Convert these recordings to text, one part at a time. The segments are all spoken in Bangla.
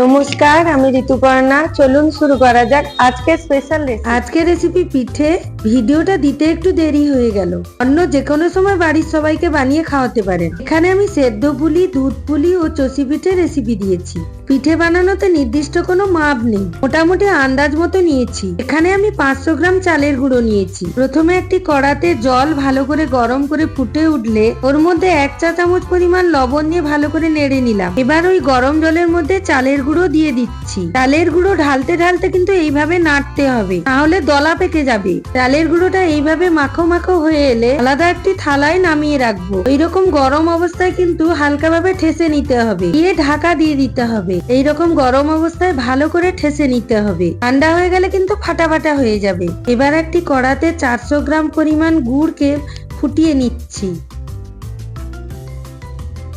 নমস্কার, আমি ঋতুপর্ণা। চলুন শুরু করা যাক আজকে স্পেশাল আজকের রেসিপি পিঠে ভিডিওটা দিতে একটু দেরি হয়ে গেল। অন্য যে কোনো সময় বাড়ির সবাইকে বানিয়ে খাওয়াতে পারেন। এখানে আমি সেদ্ধ পুলি, দুধ পুলি ও চষি পিঠে রেসিপি দিয়েছি। পিঠে বানানোতে নির্দিষ্ট কোনো মাপ নেই। মোটামুটি আন্দাজ মতো নিয়েছি। এখানে আমি পাঁচশো গ্রাম চালের গুঁড়ো নিয়েছি। প্রথমে একটি কড়াতে জল ভালো করে গরম করে ফুটে উঠলে ওর মধ্যে এক চা চামচ পরিমাণ লবণ দিয়ে ভালো করে নেড়ে নিলাম। এবার ওই গরম জলের মধ্যে চালের গুঁড়ো দিয়ে দিচ্ছি। চালের গুঁড়ো ঢালতে ঢালতে কিন্তু এইভাবে নাড়তে হবে। তাহলে দলা পেকে যাবে। চালের গুঁড়োটা এইভাবে মাখো মাখো হয়ে এলে আলাদা একটি থালায় নামিয়ে রাখব। এইরকম গরম অবস্থায় কিন্তু হালকাভাবে ঠেসে নিতে হবে। দিয়ে ঢাকা দিয়ে দিতে হবে। এইরকম গরম অবস্থায় ভালো করে ঠেসে নিতে হবে। ঠান্ডা হয়ে গেলে কিন্তু ফাটা ফাটা হয়ে যাবে। এবার একটি কড়াতে চারশো গ্রাম পরিমাণ গুড়কে ফুটিয়ে নিচ্ছি।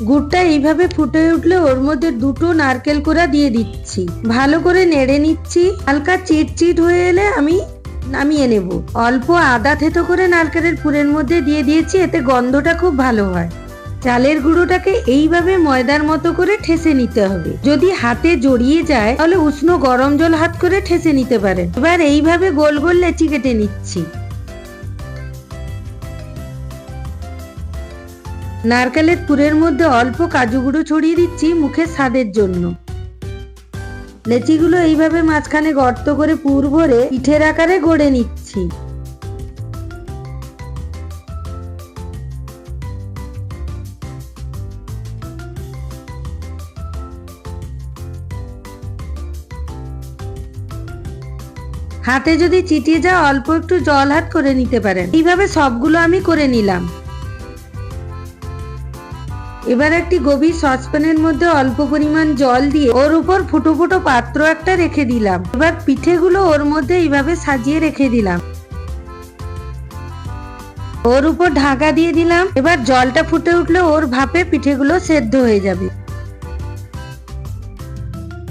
গুড়টা এইভাবে ফুটে উঠলে ওর মধ্যে দুটো নারকেল কোড়া দিয়ে দিচ্ছি। ভালো করে নেড়ে নিচ্ছি। হালকা চিটচিট হয়ে এলে আমি নামিয়ে নেব। অল্প আদা থেতো করে নারকেলের পুরের মধ্যে দিয়ে দিয়েছি, এতে গন্ধটা খুব ভালো হয়। চালের গুঁড়োটাকে এইভাবে ময়দার মতো করে ঠেসে নিতে হবে। যদি হাতে জড়িয়ে যায়, তাহলে উষ্ণ গরম জল হাত করে ঠেসে নিতে পারেন। এবার এইভাবে গোল গোল লেচি কেটে নিচ্ছি। নারকেলের পুরের মধ্যে অল্প কাজু গুঁড়ো ছড়িয়ে দিচ্ছি মুখের স্বাদের জন্য। লেচিগুলো এইভাবে মাঝখানে গর্ত করে পুর ভরে পিঠের আকারে গড়ে নিচ্ছি। হাতে যদি চিটিয়ে যায় অল্প একটু জল হাত করে নিতে পারেন। এইভাবে সবগুলো আমি করে নিলাম। এবার একটি গভীর সসপ্যানের মধ্যে অল্প পরিমাণ জল দিয়ে ওর উপর ফুটো ফুটো পাত্র একটা রেখে দিলাম। এবার পিঠেগুলো ওর মধ্যে এইভাবে সাজিয়ে রেখে দিলাম। ওর উপর ঢাকা দিয়ে দিলাম। এবার জলটা ফুটে উঠলে ওর ভাপে পিঠেগুলো সেদ্ধ হয়ে যাবে।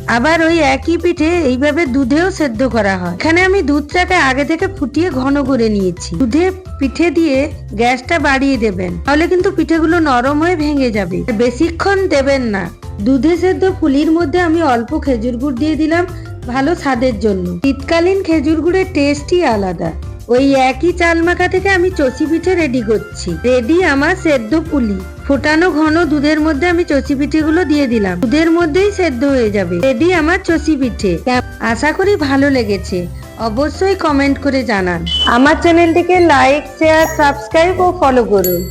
আবার ওই একই পিঠে এইভাবে দুধেও সেদ্ধ করা হয়। এখানে আমি দুধটাকে আগে থেকে ফুটিয়ে ঘন করে নিয়েছি। দুধে পিঠে দিয়ে গ্যাসটা বাড়িয়ে দেবেন। তাহলে কিন্তু পিঠেগুলো নরম হয়ে ভেঙে যাবে। বেশিক্ষণ দেবেন না। দুধে সেদ্ধ পুলির মধ্যে আমি অল্প খেজুর গুড় দিয়ে দিলাম ভালো স্বাদের জন্য। শীতকালীন খেজুর গুড়ের টেস্টই আলাদা। ওই একই চাল মাখা থেকে আমি চচি পিঠে রেডি করছি। রেডি আমার সেদ্ধ পুলি। ফোটানো ঘন দুধের মধ্যে আমি চষি পিঠেগুলো দিয়ে দিলাম। দুধের মধ্যেই সেদ্ধ হয়ে যাবে। রেডি আমার চচি পিঠে। আশা করি ভালো লেগেছে। অবশ্যই কমেন্ট করে জানান। আমার চ্যানেলটিকে লাইক শেয়ার সাবস্ক্রাইব ও ফলো করুন।